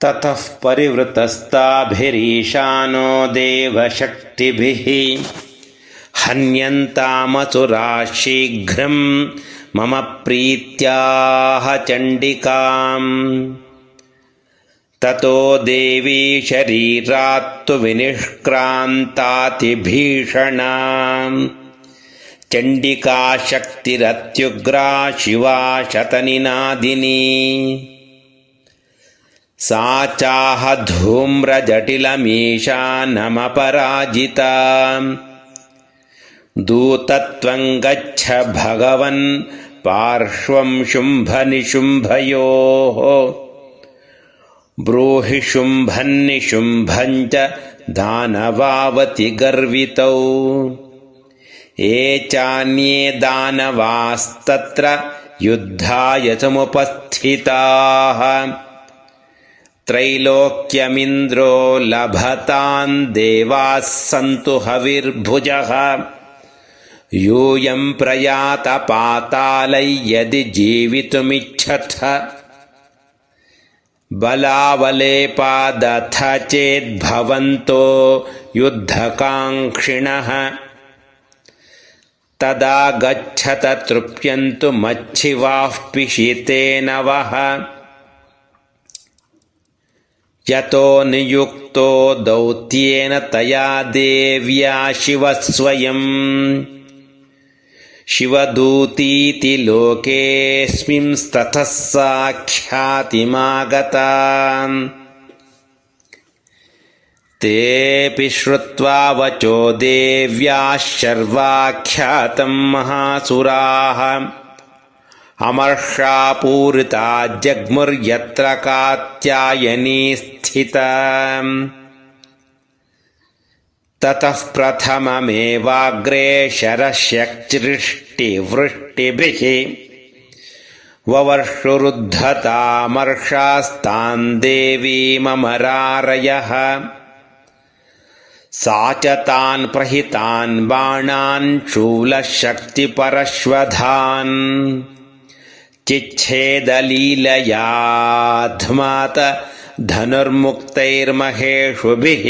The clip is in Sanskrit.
ततः परिवृतस्ताभिरीशानो देवशक्तिभिः हन्यन्तामसुराः शीघ्रं मम प्रीत्याह चण्डिकाम्। ततो देवी शरीरात्तु विनिष्क्रान्तातिभीषणा चण्डिका शक्तिरत्युग्रा शिवा शतनिनादिनी सा चाह धूम्रजटिलमीशानमपराजिता। दूतत्वं गच्छ भगवन् पार्श्वं शुम्भनिशुम्भयोः। ब्रूहि शुम्भन्निशुम्भं च दानवावति गर्वितौ ये चान्ये दानवास्तत्र युद्धाय समुपस्थिताः त्रैलोक्यमिन्द्रो लभतां देवाः सन्तु हविर्भुजः। यूयं प्रयातपातालै यदि जीवितुमिच्छथ। बलावलेपादथ चेद्भवन्तो युद्धकाङ्क्षिणः। तदा गच्छत तृप्यन्तु मच्छिवाः पिशितेन वः यतो नियुक्तो दौत्येन तया देव्या शिवः स्वयम् शिवदूतीति लोकेऽस्मिंस्ततः साख्यातिमागता तेऽपि श्रुत्वा वचो देव्याः शर्वाख्यातं महासुराः अमर्षापूरिता जग्मुर्यत्र कात्यायनी स्थिता। ततः प्रथममेवाग्रे शरशक्चिष्टिवृष्टिभिः ववर्षुरुद्धतामर्षास्तान् देवीममरारयः सा च तान् प्रहितान् बाणान् शूलशक्तिपरश्वधान् चिच्छेदलीलयाध्मात धनुर्मुक्तैर्महेषुभिः